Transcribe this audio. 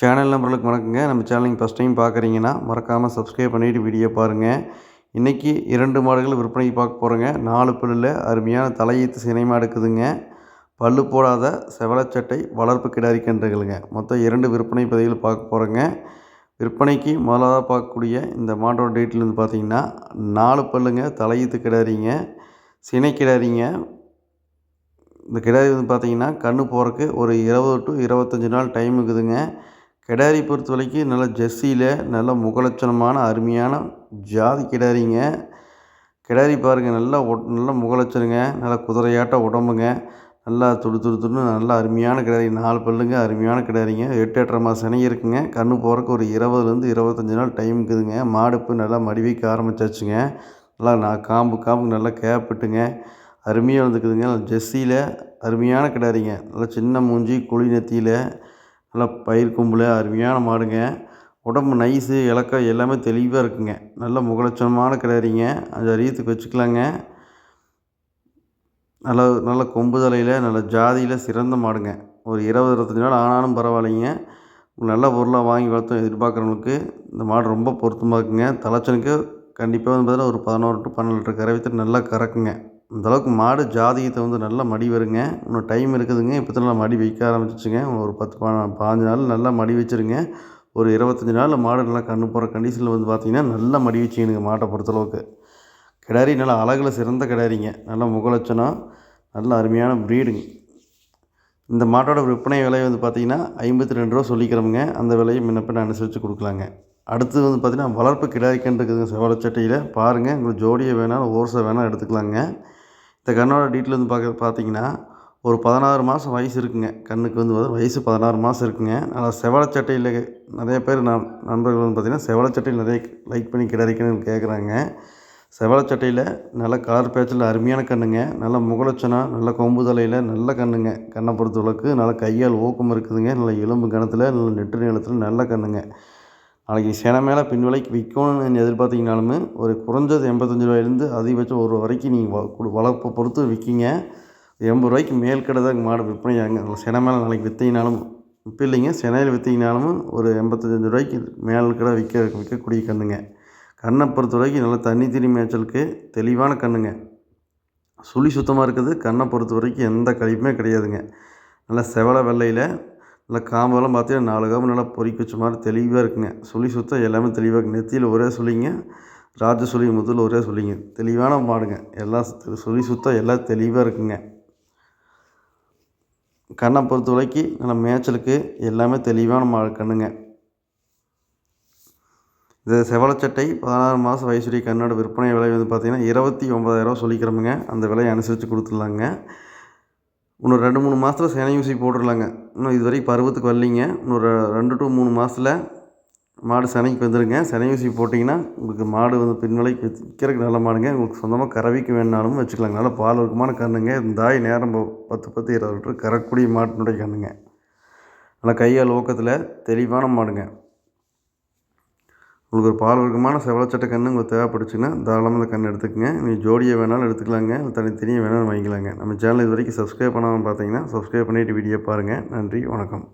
Channel நம்பர்களுக்கு வணக்கங்க. நம்ம channel first time பார்க்குறீங்கன்னா மறக்காமல் சப்ஸ்கிரைப் பண்ணிவிட்டு வீடியோ பாருங்கள் இன்றைக்கி இரண்டு மாடுகள் விற்பனைக்கு பார்க்க போகிறோங்க நாலு பல்லில் அருமையான தலையீத்து சினைமா எடுக்குதுங்க. இருக்குதுங்க பல்லு போடாத செவலச்சட்டை வளர்ப்பு கிடாரி கன்றுகளுங்க. மொத்தம் இரண்டு விற்பனை பதிவுகள் பார்க்க போகிறோங்க விற்பனைக்கு முதலாக பார்க்கக்கூடிய இந்த மாட்டோட டேட்டில் வந்து பார்த்திங்கன்னா நாலு பல்லுங்க தலையீத்து கிடாரிங்க சினை கிடாரிங்க. இந்த கிடாரி வந்து பார்த்திங்கன்னா கண்ணு போகிறக்கு ஒரு இருபது டு இருபத்தஞ்சி நாள் டைம் இருக்குதுங்க. கிடாரி பொறுத்த வரைக்கும் நல்ல ஜெர்சியில் நல்ல முகலட்சணமான அருமையான ஜாதி கிடாரிங்க. கிடாரி பாருங்கள் நல்லா ஒட் நல்ல முகலட்சணுங்க நல்லா குதிரையாட்ட உடம்புங்க. நல்லா துடு துடு துடுன்னு நல்லா அருமையான கிடாரி. நாலு பல்லுங்க அருமையான கிடாரிங்க. எட்டு எட்டரை மாதம் சினை இருக்குங்க. கண்ணு போகிறக்கு ஒரு இருபதுலேருந்து இருபத்தஞ்சி நாள் டைம் இருக்குதுங்க. மாடுப்பு நல்லா மடி வைக்க ஆரம்பிச்சாச்சுங்க. நல்லா நான் காம்பு காம்புக்கு நல்லா கேப்பிட்டுங்க அருமையாக வந்துக்குதுங்க ஜெஸ்ஸியில் அருமையான கிடாரிங்க. நல்லா சின்ன மூஞ்சி குழி நெத்தியில் நல்லா பயிர் கொம்பில் அருமையான மாடுங்க. உடம்பு நைஸு இலக்கம் எல்லாமே தெளிவாக இருக்குங்க. நல்ல முகலட்சணமான கிடாரிங்க அது அரியத்துக்கு வச்சுக்கலாங்க. நல்ல நல்ல கொம்பு தலையில் நல்ல ஜாதியில் சிறந்த மாடுங்க. ஒரு இருபது இருபத்தஞ்சி நாள் ஆனாலும் பரவாயில்லைங்க. நல்ல பொருளாக வாங்கி வளர்த்து எதிர்பார்க்குறவங்களுக்கு. இந்த மாடு ரொம்ப பொருத்தமாக இருக்குங்க. தலைச்சனுக்கு கண்டிப்பாக வந்து பார்த்தீங்கன்னா ஒரு பதினோரு டு பன்னெண்டு லிட்டர் கரை நல்லா கறக்குங்க. அந்தளவுக்கு மாடு ஜாதியத்தை வந்து நல்லா மடி வருங்க. இன்னும் டைம் இருக்குதுங்க. இப்போ தான் நல்லா மடி வைக்க ஆரம்பிச்சிச்சுங்க. ஒரு பத்து பா பாஞ்சு நாள் நல்லா மடி வச்சுருங்க. ஒரு இருபத்தஞ்சி நாளில் மாடு நல்லா கண்ணு போகிற கண்டிஷனில் வந்து பார்த்திங்கன்னா நல்லா மடி வச்சுக்கணுங்க மாட்டை பொறுத்தளவுக்கு. கிடாரி நல்லா அழகில் சிறந்த கிடாரிங்க. நல்லா முகலட்சணம். நல்ல அருமையான ப்ரீடுங்க இந்த மாட்டோட விற்பனை விலை வந்து பார்த்திங்கன்னா ஐம்பத்தி ரெண்டு ரூபா சொல்லிக்கிறோமுங்க. அந்த விலையை முன்னப்பின்ன அனுசரித்து கொடுக்கலாங்க. அடுத்தது வந்து பார்த்திங்கன்னா வளர்ப்பு கிடாரிக்கன்று இருக்குதுங்க. செவலச்சட்டையில் பாருங்கள் உங்களுக்கு ஜோடியை வேணாலும் ஓர்ஸை வேணாலும் எடுத்துக்கலாங்க. இந்த கண்ணோட டீட்டெயில் வந்து பார்க்க பார்த்தீங்கன்னா ஒரு பதினாறு மாதம் வயசு இருக்குங்க. கண்ணுக்கு வந்து வயசு பதினாறு மாதம் இருக்குங்க. நல்லா செவலச்சட்டையில் நிறைய பேர் நான் நண்பர்கள் வந்து பார்த்திங்கன்னா செவலச்சட்டையில் நிறைய லைக் பண்ணி கிடைக்கணும்னு கேட்குறாங்க செவலச்சட்டையில் நல்ல கலர் பேச்சில் அருமையான கண்ணுங்க. நல்ல முகலட்சணம் நல்ல கொம்பு தலையில் நல்ல கண்ணுங்க. கண்ணை பொறுத்தளவுக்கு நல்ல கையால் ஊக்கம் இருக்குதுங்க. நல்ல எலும்பு கணத்தில் நல்ல நெட்டு நீளத்தில் நல்ல கண்ணுங்க. நாளைக்கு சேனை மேலே பின் விலைக்கு விற்கணும்னு எதிர்பார்த்தீங்கனாலுமே ஒரு குறைஞ்சது எண்பத்தஞ்சு ரூபாயிலேருந்து அதிகபட்சம் ஒரு வரைக்கும் நீங்கள் வளர்ப்பை பொறுத்து விற்கிங்க. எண்பது ரூபாய்க்கு மேல் கடை தான் மாடு விற்பனை ஆகுங்க. சென மேலே நாளைக்கு விற்றீங்கனாலும் இப்போ இல்லைங்க. சென்னையில் விற்றீங்கனாலும் ஒரு எண்பத்தஞ்சு ரூபாய்க்கு மேல் கடை விற்க விற்கக்கூடிய கண்ணுங்க கண்ணை பொறுத்த வரைக்கும் நல்லா தண்ணி திரி மேய்ச்சலுக்கு தெளிவான கண்ணுங்க சுழி சுத்தமாக இருக்குது கண்ணை பொறுத்த வரைக்கும் எந்த கழிப்புமே கிடையாதுங்க. நல்லா செவலை வெள்ளையில் நல்லா காம்பெல்லாம் பார்த்தீங்கன்னா நாலு காம்பு நல்லா பொறிக்க வச்ச மாதிரி தெளிவாக இருக்குங்க. சுழி சுத்தம் எல்லாமே தெளிவாக இருக்குது நெத்தியில் ஒரே சுழிங்க ராஜ சுழி முதல் ஒரே சுழிங்க தெளிவான மாடுங்க. எல்லாம் சுழி சுத்தம் எல்லாம் தெளிவாக இருக்குங்க. கண்ணை பொறுத்த வரைக்கும் நல்லா மேய்ச்சலுக்கு எல்லாமே தெளிவான மாடு கண்ணுங்க. இந்த செவலச்சட்டை பதினாறு மாதம் வயசுடைய கண்ணோட விற்பனை விலை வந்து பார்த்திங்கன்னா இருபத்தி ஒம்பதாயிரரூவா சொல்லிக்கிறோமுங்க. அந்த விலையை அனுசரித்து கொடுத்துடலாங்க. இன்னும் ரெண்டு மூணு மாதத்தில் சேனை ஊசி போட்டுடலாங்க இன்னும் இது வரைக்கும் பருவத்துக்கு வரலிங்க. இன்னொரு ரெண்டு டு மூணு மாதத்தில் மாடு சனைக்கு வந்துடுங்க சனை ஊசி போட்டிங்கன்னா உங்களுக்கு மாடு வந்து பின்விலைக்கு விற்கிறதுக்கு நல்ல மாடுங்க. உங்களுக்கு சொந்தமாக கறவைக்கு வேணுனாலும் வச்சுக்கலாங்க நல்லா பால் இருக்குமான கண்ணுங்க இந்த தாய் நேரம் பத்து பத்து இருபது லிட்டர் கறக்கூடிய மாட்டினுடைய கண்ணுங்க நல்லா கையால் ஊக்கத்தில் தெளிவான மாடுங்க. உங்களுக்கு ஒரு பால்வர்க்கமான செவலச்சட்டை கன்று உங்களுக்கு தேவைப்படுச்சுன்னா தாராளமாக அந்த கன்று எடுத்துக்கங்க. நீங்கள் ஜோடியை வேணாலும் எடுத்துக்கலாங்க. தனித்தனியாக வேணாலும் வாங்கிக்கலாங்க. நம்ம சேனல் இது வரைக்கும் சப்ஸ்கிரைப் பண்ணாமல் பார்த்தீங்கன்னா சப்ஸ்கிரைப் பண்ணிவிட்டு வீடியோ பாருங்கள் நன்றி வணக்கம்.